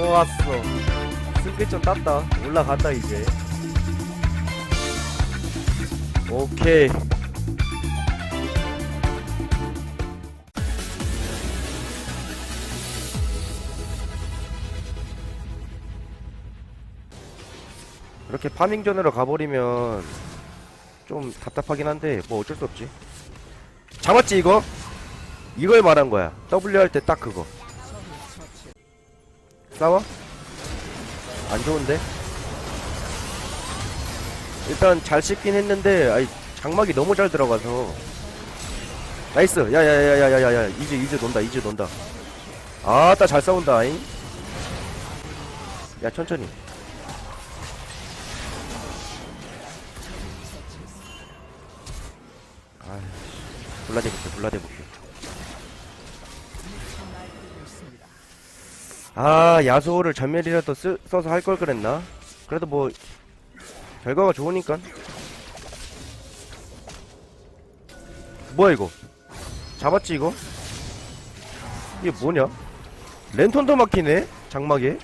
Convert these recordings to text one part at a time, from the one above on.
좋았어. 승계점 땄다. 올라간다 이제. 오케이. 이렇게 파밍존으로 가버리면 좀 답답하긴 한데 뭐 어쩔 수 없지. 잡았지 이거? 이걸 말한 거야. W 할 때 딱 그거 싸워? 안 좋은데? 일단 잘 씹긴 했는데 아이 장막이 너무 잘 들어가서. 나이스! 야야야야야야야 이제 이제 논다 이제 논다. 아따 잘 싸운다 아잉? 야 천천히. 아이씨. 블라디 볼게 블라디 볼게 아 야소를 전멸이라도 쓰, 써서 할 걸 그랬나? 그래도 뭐 결과가 좋으니까 뭐야 이거 잡았지 이거? 이게 뭐냐? 랜턴도 막히네? 장막에?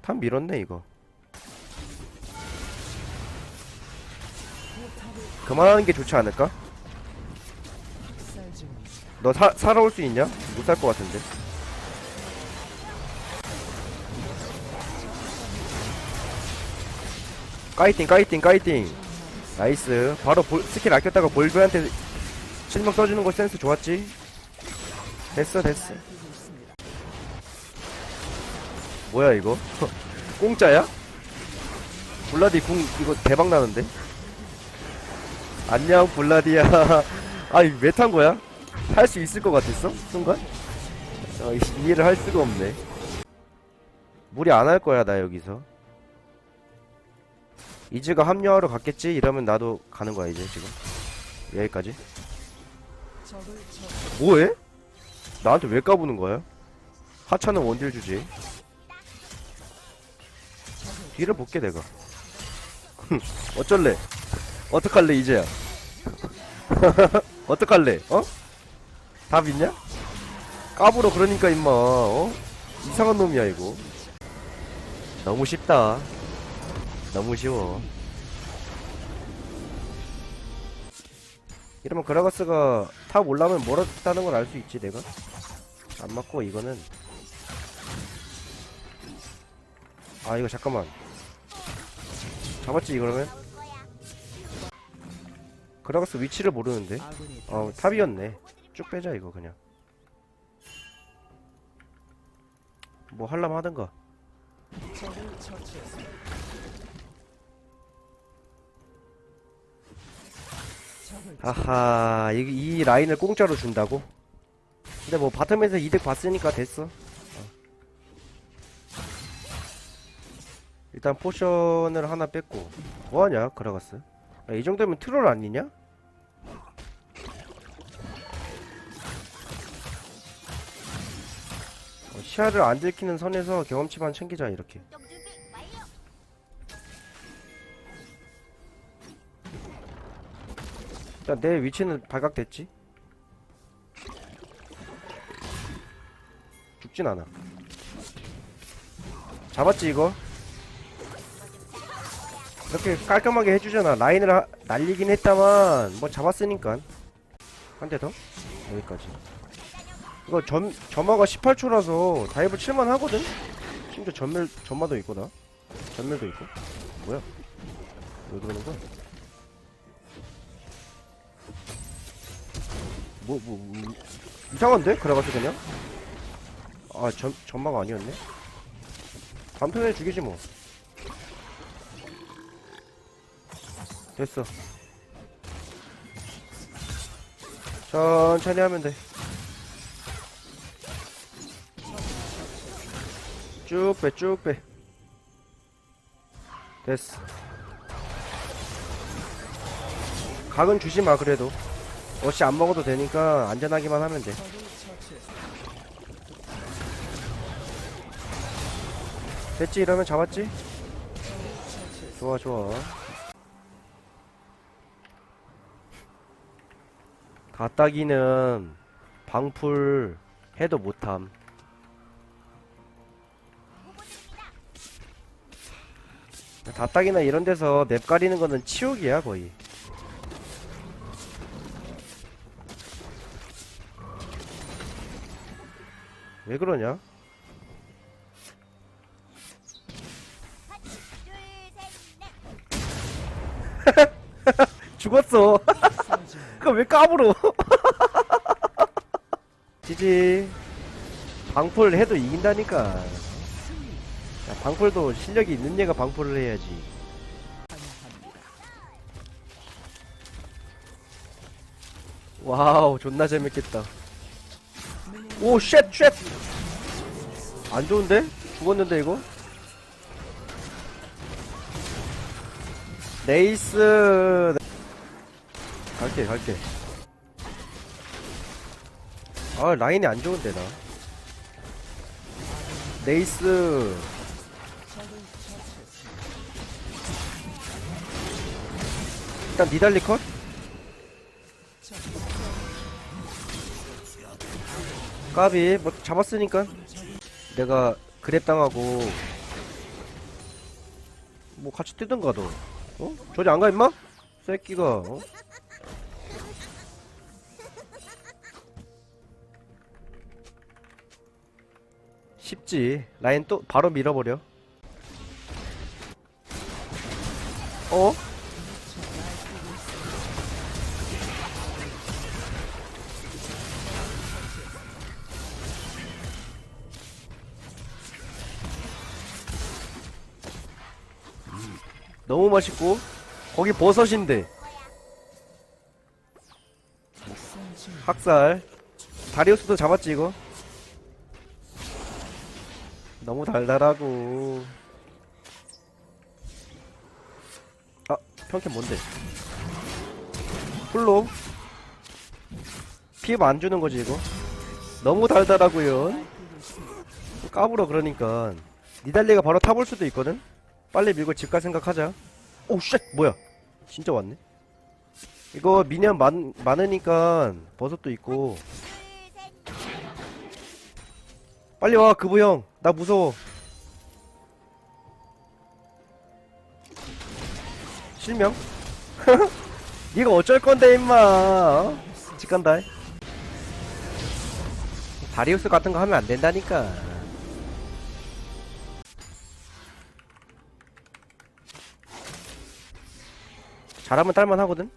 탑 밀었네 이거 그만하는 게 좋지 않을까? 너 사, 살아올 수 있냐? 못 살 것 같은데 까이팅 까이팅 까이팅 나이스 바로 볼, 스킬 아꼈다가 볼브한테 실명 써주는 거 센스 좋았지? 됐어 됐어 뭐야 이거 공짜야? 블라디 궁 이거 대박 나는데? 안녕 블라디야 아니 왜 탄 거야? 할 수 있을 것 같았어? 순간? 어, 이- 이해를 할 수가 없네 무리 안 할 거야 나 여기서 이즈가 합류하러 갔겠지? 이러면 나도 가는 거야 이제 지금 여기까지 뭐해? 나한테 왜 까부는 거야? 하차는 원딜 주지 뒤를 볼게 내가 어쩔래 어떡할래 이제야 어떡할래 어? 답 있냐? 까불어 그러니까 임마 어? 이상한 놈이야 이거 너무 쉽다 너무 쉬워. 이러면 그라가스가 탑 올라오면 멀었다는 걸 알 수 있지 내가? 안 맞고 이거는. 아 이거 잠깐만. 잡았지 그러면? 그라가스 위치를 모르는데? 어 탑이었네. 쭉 빼자 이거 그냥. 뭐 할라면 하든가 아하 이, 이 라인을 공짜로 준다고? 근데 뭐 바텀에서 이득 봤으니까 됐어 어. 일단 포션을 하나 뺐고 뭐하냐 그라가스 아, 이 정도면 트롤 아니냐? 어, 시야를 안 들키는 선에서 경험치만 챙기자 이렇게 일단 내 위치는 발각됐지? 죽진 않아 잡았지 이거? 이렇게 깔끔하게 해주잖아 라인을 하- 날리긴 했다만 뭐 잡았으니까 한 대 더? 여기까지 이거 점, 점화가 18초라서 다이브 칠만 하거든? 심지어 전멸, 점화도 있고 나 전멸도 있고 뭐야 왜 그러는 거야? 뭐, 뭐, 뭐, 이상한데? 그래가지고 그냥? 아, 전, 전마가 아니었네? 단편에 죽이지 뭐. 됐어. 천천히 하면 돼. 쭉 빼, 쭉 빼. 됐어. 각은 주지 마, 그래도. 어시 안 먹어도 되니까 안전하기만 하면 돼. 됐지 이러면 잡았지? 좋아 좋아. 가따기는 방풀 해도 못함. 다따기나 이런 데서 맵 가리는 거는 치욕이야 거의. 왜 그러냐? 죽었어. 그거 왜 까불어? 지지. 방풀 해도 이긴다니까. 야, 방풀도 실력이 있는 얘가 방풀을 해야지. 와우 존나 재밌겠다 오 쉣 쉣. 안 좋은데? 죽었는데 이거? 네이스. 갈게 갈게. 아 라인이 안 좋은데 나. 네이스. 일단 니달리 컷 까비 뭐 잡았으니까 내가 그랩 당하고 뭐 같이 뛰든가 너 어? 저리 안 가 임마? 새끼가 어? 쉽지 라인 또 바로 밀어버려 어? 너무 맛있고 거기 버섯인데. 학살. 다리우스도 잡았지 이거? 너무 달달하고. 아 평캔 뭔데? 풀로. 피해 안 주는 거지 이거? 너무 달달하고요. 까불어 그러니까. 니달리가 바로 타볼 수도 있거든 빨리 밀고 집 갈 생각하자. 오, 쉣! 뭐야? 진짜 왔네? 이거 미니언 많, 많으니까 버섯도 있고. 빨리 와, 그부 형. 나 무서워. 실명? 니가 어쩔 건데, 임마. 어? 집 간다. 다리우스 같은 거 하면 안 된다니까. 잘하면 딸만 하거든.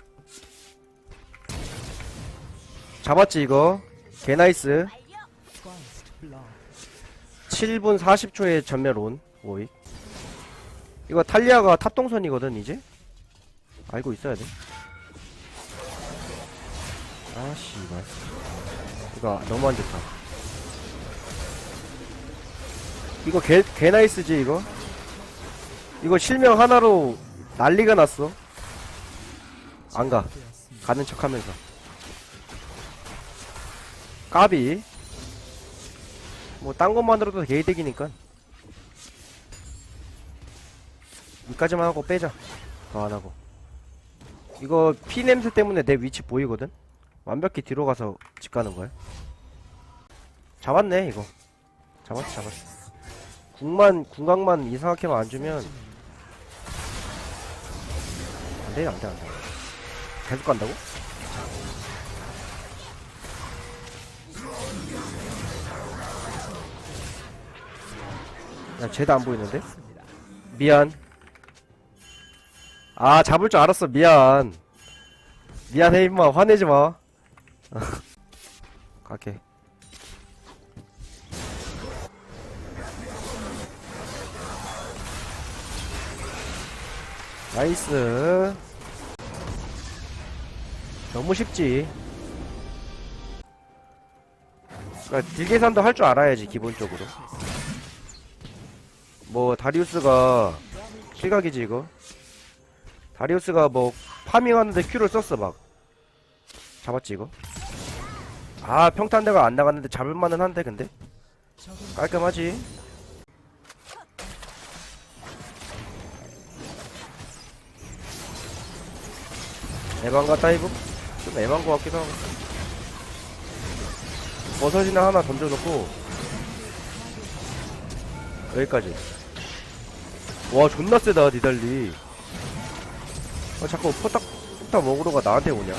잡았지 이거. 개 나이스. 7분 40초에 전멸 온. 오이. 이거 탈리아가 탑동선이거든 이제. 알고 있어야 돼. 아 씨발. 이거 너무 안 좋다. 이거 개, 개 나이스지 이거. 이거 실명 하나로 난리가 났어. 안 가. 가는 척 하면서. 까비. 뭐, 딴 것만으로도 개이득이니까. 이까지만 하고 빼자. 더 안 하고. 이거 피 냄새 때문에 내 위치 보이거든? 완벽히 뒤로 가서 집 가는 거야. 잡았네, 이거. 잡았어, 잡았어. 궁만, 궁각만 이상하게만 안 주면. 안 돼, 안 돼, 안 돼. 계속 간다고? 야, 쟤도 안 보이는데? 미안. 아, 잡을 줄 알았어. 미안. 미안해, 임마. 화내지 마. 갈게. 나이스. 너무 쉽지. 그러니까 딜 계산도 할 줄 알아야지 기본적으로. 뭐 다리우스가 실각이지 이거. 다리우스가 뭐 파밍하는데 큐를 썼어 막. 잡았지 이거. 아 평탄대가 안 나갔는데 잡을만은 한데 근데 깔끔하지. 에반 같다 이거? 좀 에반 거 같기도 하고. 버섯이나 하나 던져놓고. 여기까지. 와 존나 세다 니달리. 아 자꾸 포탁 포탁 먹으러 가 나한테 오냐.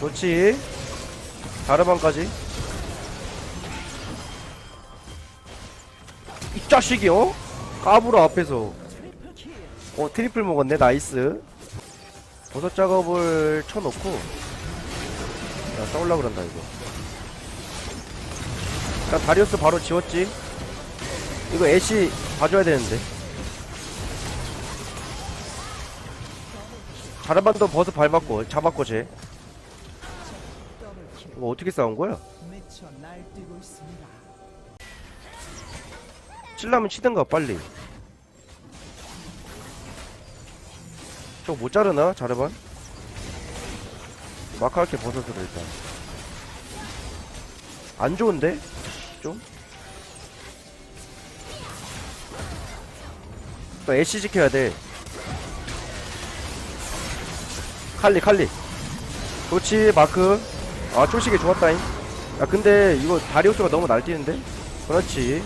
좋지. 다르반까지. 이 자식이 어? 까불어 앞에서. 어 트리플 먹었네 나이스 버섯 작업을 쳐놓고 야 싸울라 그런다 이거. 자 다리우스 바로 지웠지? 이거 애쉬 봐줘야 되는데. 자르반도 버섯 밟았고 잡았고 쟤. 이거 어떻게 싸운 거야? 칠라면 치든가 빨리 저거 못 자르나 자르반? 마카르케 버섯으로 일단 안 좋은데? 좀? 또 애쉬 지켜야 돼 칼리 칼리 그렇지 마크 아 초식이 좋았다잉 야 근데 이거 다리우스가 너무 날뛰는데? 그렇지.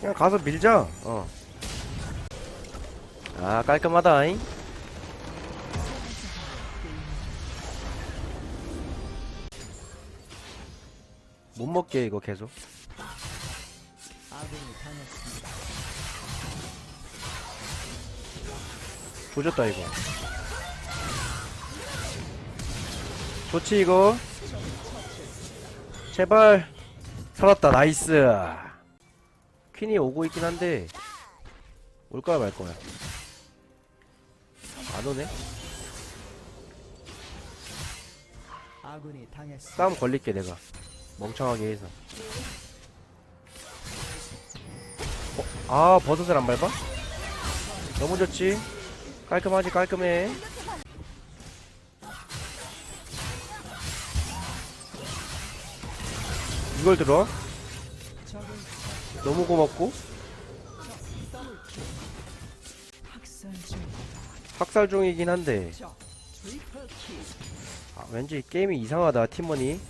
그냥 가서 밀자. 어. 아 깔끔하다잉. 못 먹게 이거 계속. 조졌다 이거. 좋지 이거. 제발 살았다 나이스. 퀸이 오고 있긴 한데 올 거야 말 거야. 안 오네. 아군이. 싸움 걸릴게 내가 멍청하게 해서 어? 아 버섯을 안 밟아? 너무 좋지 깔끔하지 깔끔해 이걸 들어? 너무 고맙고 학살 중이긴 한데. 아, 왠지 게임이 이상하다 팀원이.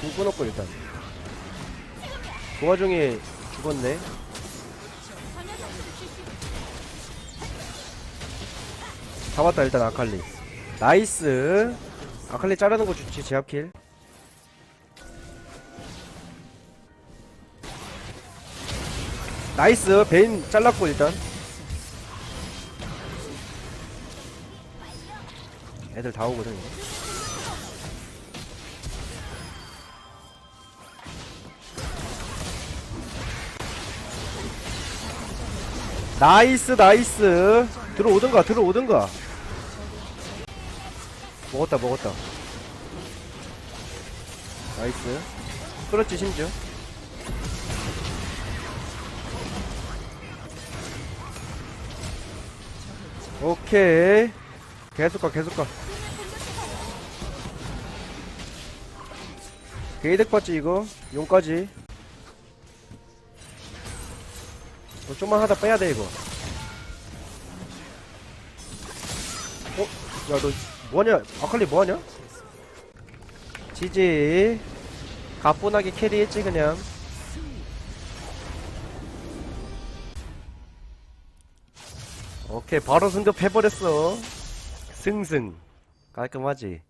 공 끊었고 일단. 그 와중에 죽었네. 잡았다 일단 아칼리. 나이스. 아칼리 자르는 거 좋지 제압킬. 나이스. 베인 잘랐고 일단 애들 다 오거든 이거. 나이스 나이스. 들어오든가 들어오든가. 먹었다 먹었다. 나이스. 그렇지 심지어? 오케이 계속 가 계속 가. 게이득 봤지 이거? 용까지. 너 좀만 하다 빼야 돼 이거. 어? 야 너 뭐하냐? 아칼리 뭐하냐? 지지. 가뿐하게 캐리했지 그냥. 오케이 바로 승급해버렸어 승승 깔끔하지